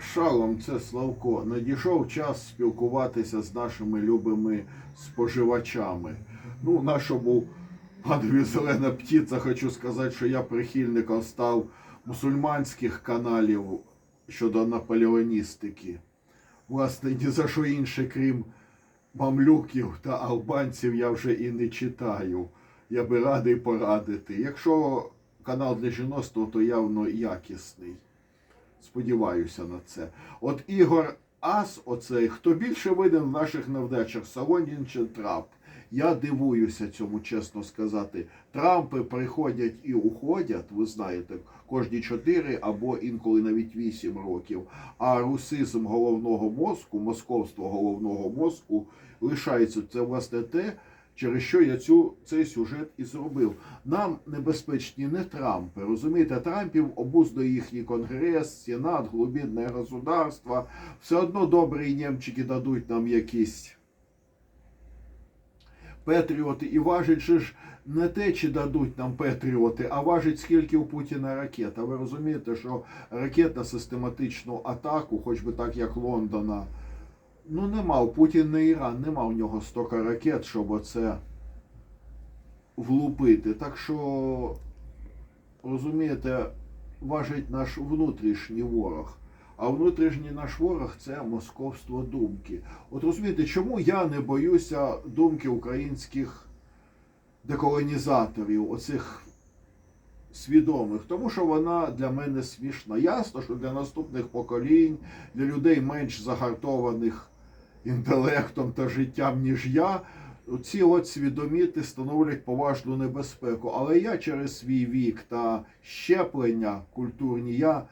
Шалом, це Славко. Надійшов час спілкуватися з нашими любими споживачами. Ну, нашому панові Зелена Птіця хочу сказати, що я прихильником став мусульманських каналів щодо наполеоністики. Власне, ні за що інше, крім мамлюків та албанців, я вже і не читаю. Я би радий порадити. Якщо канал для жіноцтва, то явно якісний. Сподіваюся на це. От Ігор Ас, оцей, хто більше виден в наших невдачах, Солонін чи Трамп. Я дивуюся цьому, чесно сказати. Трампи приходять і уходять, ви знаєте, кожні 4 або інколи навіть 8 років. А русизм головного мозку, московство головного мозку лишається. Це власне те, через що я цю, цей сюжет і зробив. Нам небезпечні не Трампи. Розумієте, Трампів обуздує їхній конгрес, сенат, глубинне государство. Все одно добрі німчики дадуть нам якісь патріоти. І важить же ж не те, чи дадуть нам патріоти, а важить скільки у Путіна ракет. А ви розумієте, що ракет на систематичну атаку, хоч би так як Лондона. Ну, нема у Путін не Іран, нема у нього стока ракет, щоб оце влупити. Так що, розумієте, важить наш внутрішній ворог. А внутрішній наш ворог це московство думки. От розумієте, чому я не боюся думки українських деколонізаторів, оцих свідомих, тому що вона для мене смішна. Ясно, що для наступних поколінь, для людей менш загартованих інтелектом та життям, ніж я, ці от свідоміти становлять поважну небезпеку. Але я через свій вік та щеплення культурні, я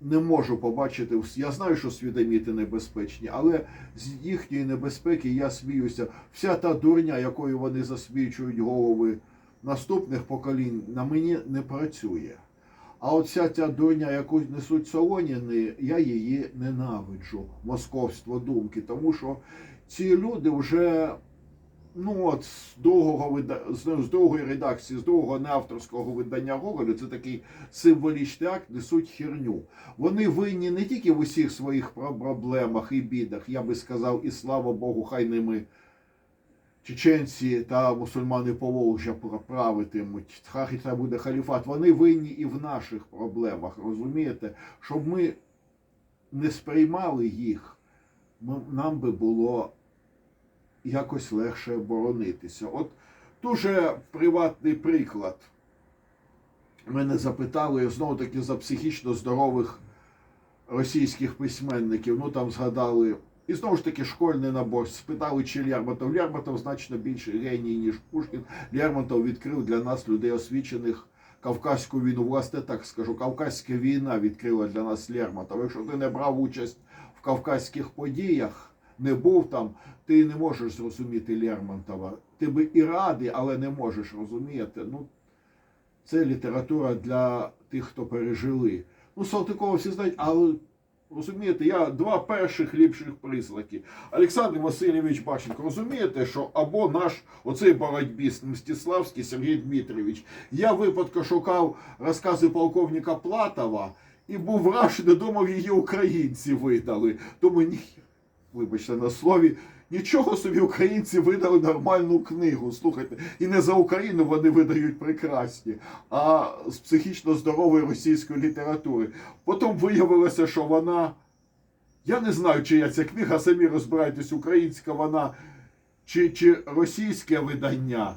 не можу побачити. Я знаю, що свідоміти небезпечні, але з їхньої небезпеки я сміюся. Вся та дурня, якою вони засмічують голови наступних поколінь, на мені не працює. А вся ця дурня, яку несуть Солоніни, я її ненавиджу, московство думки, тому що ці люди вже ну от з другого з другої редакції, з другого неавторського видання Гоголю, це такий символічний акт, несуть херню. Вони винні не тільки в усіх своїх проблемах і бідах, я би сказав, і слава Богу, хай ними чеченці та мусульмани Поволжя пра- правитимуть, хай це буде халіфат. Вони винні і в наших проблемах, розумієте? Щоб ми не сприймали їх, ми- нам би було якось легше боронитися. От дуже приватний приклад. Мене запитали знову таки за психічно здорових російських письменників. Ну там згадали. І знову ж таки школьний набор. Спитали, чи Лермонтов. Лермонтов значно більше геній, ніж Пушкін. Лермонтов відкрив для нас людей освічених Кавказьку війну. Власне, так скажу, Кавказька війна відкрила для нас Лермонтова. Якщо ти не брав участь в кавказьких подіях, не був там, ти не можеш зрозуміти Лермонтова. Ти би і радий, але не можеш розуміти. Ну, це література для тих, хто пережили. Ну, Салтикова всі знають, але розумієте, я два перших ліпших признаки. Олександр Васильович Баченко, розумієте, що або наш оцей боротьбіст Мстиславський Сергій Дмитрович. Я випадку шукав розкази полковника Платова і був вражений, думав, її українці видали. Думаю, ні, вибачте на слові. Нічого собі українці видали нормальну книгу. Слухайте, і не за Україну вони видають прекрасні, а з психічно здорової російської літератури. Потім виявилося, що вона. Я не знаю, чия ця книга, самі розбирайтесь, українська вона чи, чи російське видання.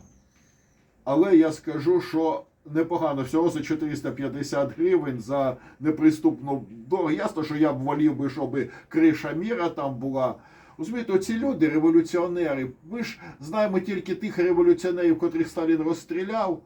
Але я скажу, що непогано, всього за 450 гривень за неприступну дорогу. Ясно, що я б волів би, щоб криша міра там була. Розумієте, оці люди, революціонери, ми ж знаємо тільки тих революціонерів, котрих Сталін розстріляв,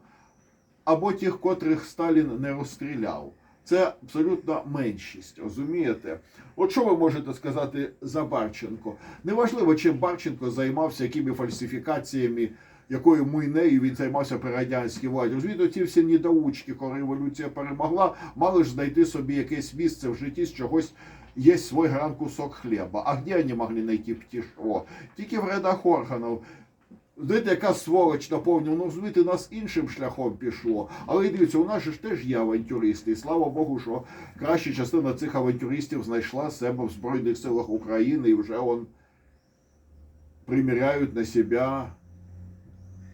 або тих, котрих Сталін не розстріляв. Це абсолютно меншість, розумієте? От що ви можете сказати за Барченко? Неважливо, чим Барченко займався, якими фальсифікаціями, якою муйнею він займався при радянській владі. Розумієте, ці всі недоучки, коли революція перемогла, мали ж знайти собі якесь місце в житті з чогось є свой гран кусок хліба. А де вони могли знайти птішо? Тільки в рядах органів. Знаєте, яка сволоч наповнює, ну розумієте, нас іншим шляхом пішло. Але дивіться, у нас ж теж є авантюристи. І слава Богу, що краща частина цих авантюристів знайшла себе в Збройних силах України і вже он приміряють на себе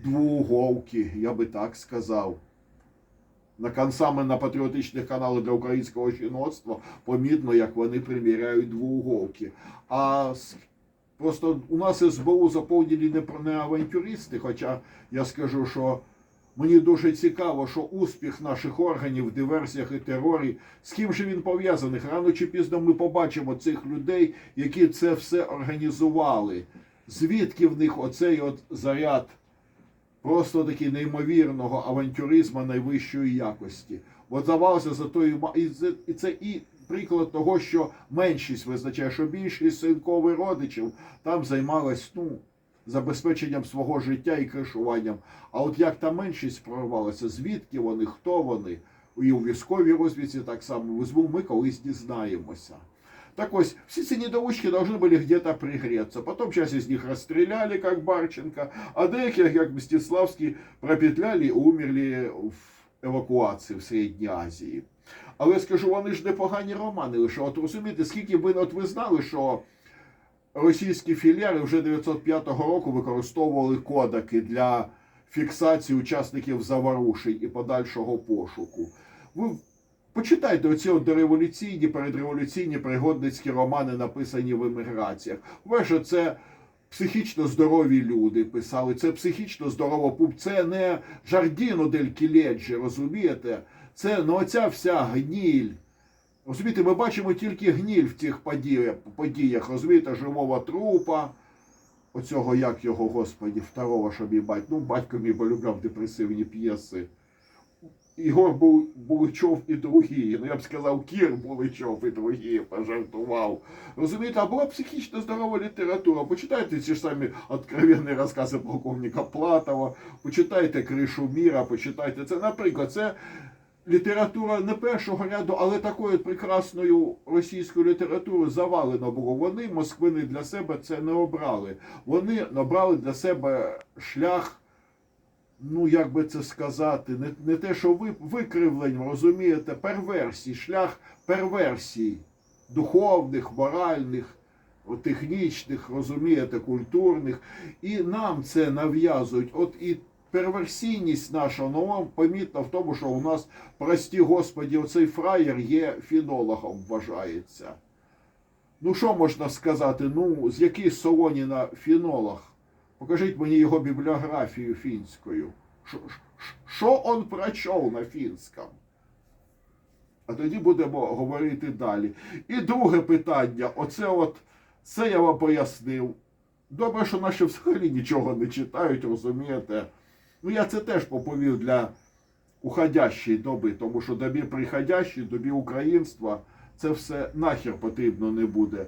двууголки, я би так сказав. На саме на патріотичних каналах для українського жіноцтва помітно, як вони приміряють двууголки. А просто у нас СБУ заповнені не про не авантюристи, хоча я скажу, що мені дуже цікаво, що успіх наших органів в диверсіях і терорі, з ким же він пов'язаний? Рано чи пізно ми побачимо цих людей, які це все організували. Звідки в них оцей от заряд просто таки неймовірного авантюризму найвищої якості. От здавалося за ма- і це, і це і приклад того, що меншість визначає, що більшість синкових родичів там займалась ну, забезпеченням свого життя і кришуванням. А от як та меншість прорвалася, звідки вони, хто вони, і у військовій розвідці так само в СБУ ми колись дізнаємося. Так ось, все эти недоучки должны были где-то пригреться. Потом часть из них расстреляли, как Барченко, а деяких, як Мстиславський, пропетляли і умерли в евакуації в Середній Азії. Але скажу, вони ж непогані романи лише. От розумієте, скільки ви, от ви знали, що російські філіари вже 905 року використовували кодаки для фіксації учасників заворушень і подальшого пошуку. Ви Почитайте оці от дореволюційні, передреволюційні пригодницькі романи, написані в еміграціях. Перше, це психічно здорові люди писали, це психічно здорова пуб, це не Жардіно дель Кіледжі, розумієте? Це ну, оця вся гніль. Розумієте, ми бачимо тільки гніль в цих подіях, подіях розумієте, живого трупа, оцього, як його, господі, второго, щоб їбать. Ну, батько мій полюбляв депресивні п'єси. Ігор Буличов і другі. Ну я б сказав, Кір Буличов і другі, пожартував. Розумієте, а була психічно здорова література. Почитайте ці ж самі откровенні розкази полковника Платова, почитайте Кришу Міра, почитайте це. Наприклад, це література не першого ряду, але такою прекрасною російською літературою завалено було. Вони, москвини, для себе це не обрали. Вони набрали для себе шлях ну як би це сказати, не, не те, що ви, викривлень, розумієте, перверсій, шлях перверсій, духовних, моральних, технічних, розумієте, культурних. І нам це нав'язують. От і перверсійність наша, ну вам помітно в тому, що у нас, прості господі, оцей фраєр є фінологом, вважається. Ну, що можна сказати? Ну, з який Солоніна фінолог? Покажіть мені його бібліографію фінською. Що- он прочов на фінському? А тоді будемо говорити далі. І друге питання. Оце от, це я вам пояснив. Добре, що наші взагалі нічого не читають, розумієте? Ну, я це теж поповів для уходящої доби, тому що добі приходящої, добі українства, це все нахер потрібно не буде.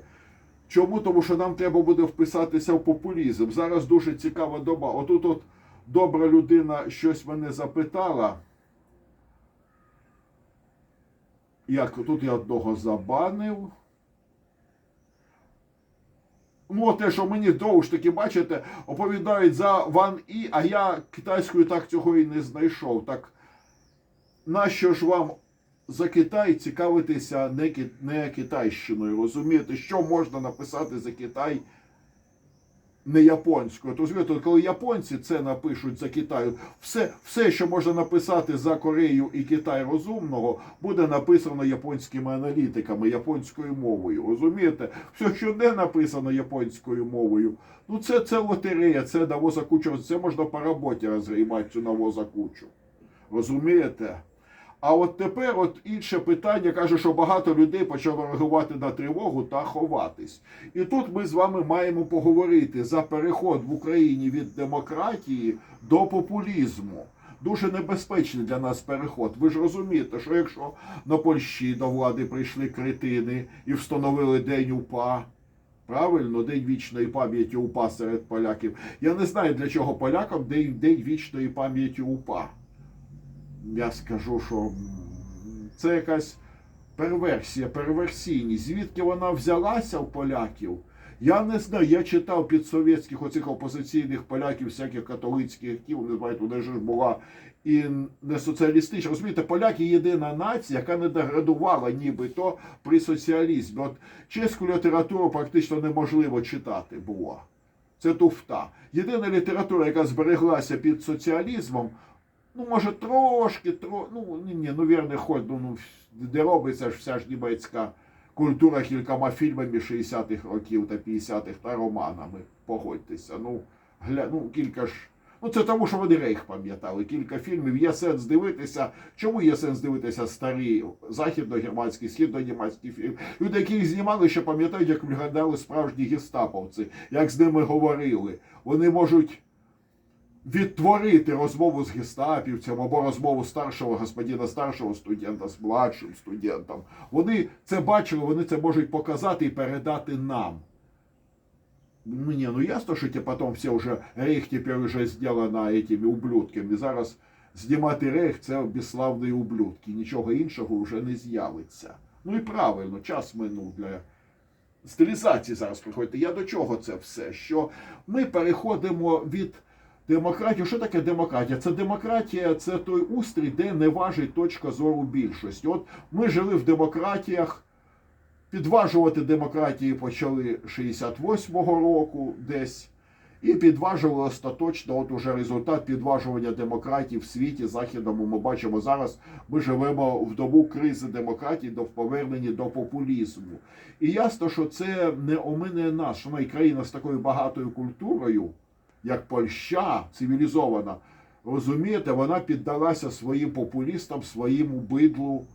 Чому? Тому що нам треба буде вписатися в популізм. Зараз дуже цікава доба. Отут от добра людина щось мене запитала. Як тут я одного забанив. Ну, те, що мені знову ж таки, бачите, оповідають за Ван І, а я китайською так цього і не знайшов. Так нащо ж вам за Китай цікавитися не, не китайщиною? Розумієте, що можна написати за Китай не японською? От розумієте, коли японці це напишуть за Китаю, все, все, що можна написати за Корею і Китай розумного, буде написано японськими аналітиками, японською мовою. Розумієте? Все, що не написано японською мовою, ну це, це лотерея, це навоза кучу, це можна по роботі розгрібати цю навоза кучу. Розумієте? А от тепер от інше питання каже, що багато людей почало реагувати на тривогу та ховатись. І тут ми з вами маємо поговорити за переход в Україні від демократії до популізму. Дуже небезпечний для нас переход. Ви ж розумієте, що якщо на Польщі до влади прийшли критини і встановили день УПА, правильно, день вічної пам'яті УПА серед поляків. Я не знаю, для чого полякам день, день вічної пам'яті УПА я скажу, що це якась перверсія, перверсійність. Звідки вона взялася у поляків? Я не знаю, я читав під совєтських оцих опозиційних поляків, всяких католицьких кіл, не знаю, туди ж була і не соціалістична. Розумієте, поляки єдина нація, яка не деградувала нібито при соціалізмі. От чеську літературу практично неможливо читати було. Це туфта. Єдина література, яка збереглася під соціалізмом, ну, може, трошки, тро... ну, ні, ні, ну, вірне, хоч, ну, ну, де робиться ж вся ж німецька культура кількома фільмами 60-х років та 50-х та романами. Погодьтеся. Ну, гля... ну кілька ж. Ну, це тому, що вони рейх пам'ятали. Кілька фільмів. Є сенс дивитися. Чому є сенс дивитися старі західно-германські, східно-німецькі фільми? Люди, які їх знімали, ще пам'ятають, як виглядали справжні гестаповці, як з ними говорили. Вони можуть відтворити розмову з гестапівцем або розмову старшого господина старшого студента з младшим студентом. Вони це бачили, вони це можуть показати і передати нам. Ну, не, ну ясно, що те потом все вже рейх тепер вже зроблено этими ублюдками. Зараз знімати рейх це безславні ублюдки. Нічого іншого вже не з'явиться. Ну і правильно, час минув для стилізації зараз приходить. Я до чого це все? Що ми переходимо від демократії. Що таке демократія? Це демократія, це той устрій, де не важить точка зору більшості. От ми жили в демократіях. Підважувати демократії почали 68-го року десь. І підважували остаточно, от уже результат підважування демократії в світі західному. Ми бачимо зараз. Ми живемо в добу кризи демократії, до повернення до популізму. І ясно, що це не омине нас, що ми країна з такою багатою культурою, як Польща, цивілізована. Розумієте, вона піддалася своїм популістам, своєму бидлу.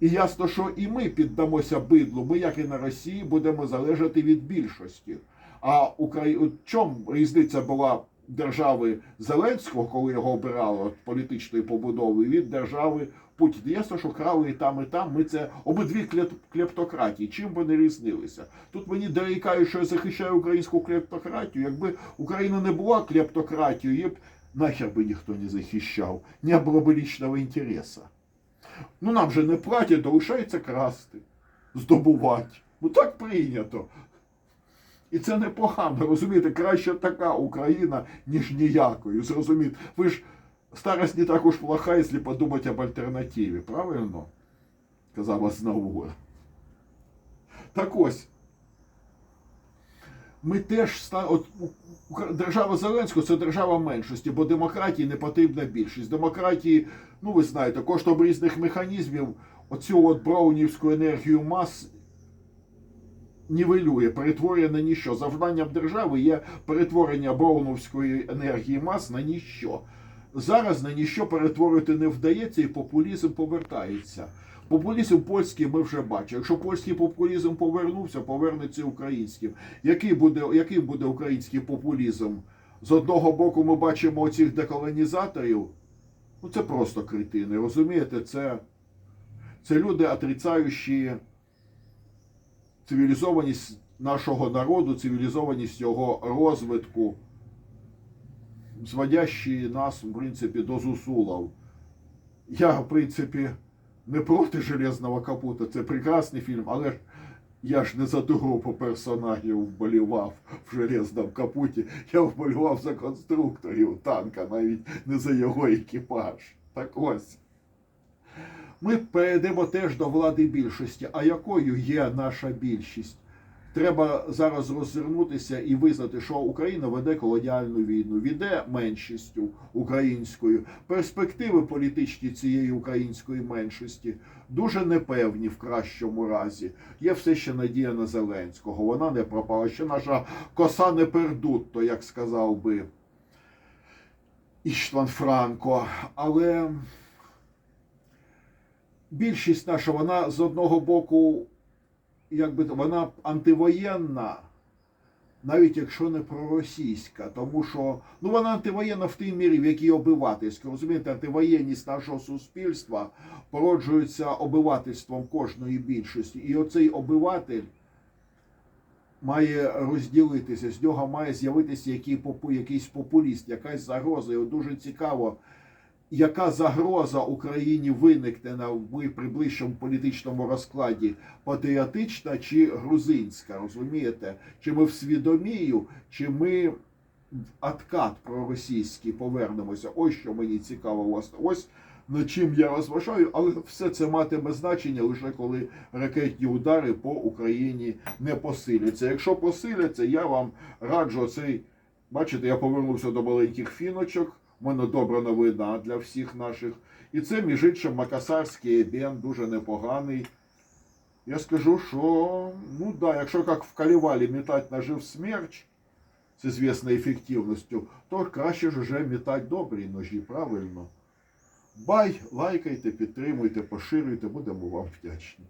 І ясно, що і ми піддамося бидлу. Ми, як і на Росії, будемо залежати від більшості. А Украї... чому різниця була держави Зеленського, коли його обирали політичної побудови, від держави Путіна? Ясно, що крали і там, і там. Ми це обидві клептократії. Чим би не різнилися? Тут мені дорікають, що я захищаю українську клептократію. Якби Україна не була клептократією, її б нахер би ніхто не захищав. Не було б лічного інтересу. Ну нам же не платять, залишається красти, здобувати. Ну так прийнято. І це непогано, розумієте, краще така Україна, ніж ніякою. Зрозумієте, ви ж старость не так уж плоха, якщо подумати об альтернативі, правильно? Казав Азнавур. Так ось. Ми теж от, держава Зеленського це держава меншості, бо демократії не потрібна більшість. Демократії, ну ви знаєте, коштом різних механізмів оцю от браунівську енергію мас нівелює, перетворює на ніщо. Завданням держави є перетворення браунівської енергії мас на ніщо. Зараз на ніщо перетворити не вдається, і популізм повертається. Популізм польський ми вже бачимо. Якщо польський популізм повернувся, повернеться українським. Який буде, який буде український популізм? З одного боку, ми бачимо оцих деколонізаторів. Ну це просто критини. Розумієте, це, це люди, отрицаючі цивілізованість нашого народу, цивілізованість його розвитку, зводящі нас, в принципі, до зусулов. Я, в принципі, не проти железного капута, це прекрасний фільм, але ж я ж не за того по персонажів вболівав в железному капуті. Я вболівав за конструкторів танка, навіть не за його екіпаж. Так ось. Ми перейдемо теж до влади більшості. А якою є наша більшість? Треба зараз роззирнутися і визнати, що Україна веде колоніальну війну, веде меншістю українською. Перспективи політичні цієї української меншості дуже непевні в кращому разі. Є все ще надія на Зеленського. Вона не пропала. Ще наша коса не пердутто, як сказав би Іштван Франко. Але більшість наша, вона з одного боку, якби вона антивоєнна, навіть якщо не проросійська, тому що ну вона антивоєнна в тій мірі, в якій обивательська. Розумієте, антивоєнність нашого суспільства породжується обивательством кожної більшості. І оцей обиватель має розділитися, з нього має з'явитися який якийсь популіст, якась загроза. І дуже цікаво, яка загроза Україні виникне на ви- при політичному розкладі патріотична чи грузинська, розумієте? Чи ми в свідомію, чи ми в откат проросійський повернемося? Ось що мені цікаво власне. Ось над чим я розважаю, але все це матиме значення лише коли ракетні удари по Україні не посиляться. Якщо посиляться, я вам раджу цей. Бачите, я повернувся до маленьких фіночок. Мене добра новина для всіх наших. І це, між іншим, Макасарський ебен дуже непоганий. Я скажу, що, ну да, якщо як в Калівалі метать нажив смерч з звісною ефективністю, то краще ж уже метати добрі ножі, правильно? Бай, лайкайте, підтримуйте, поширюйте, будемо вам вдячні.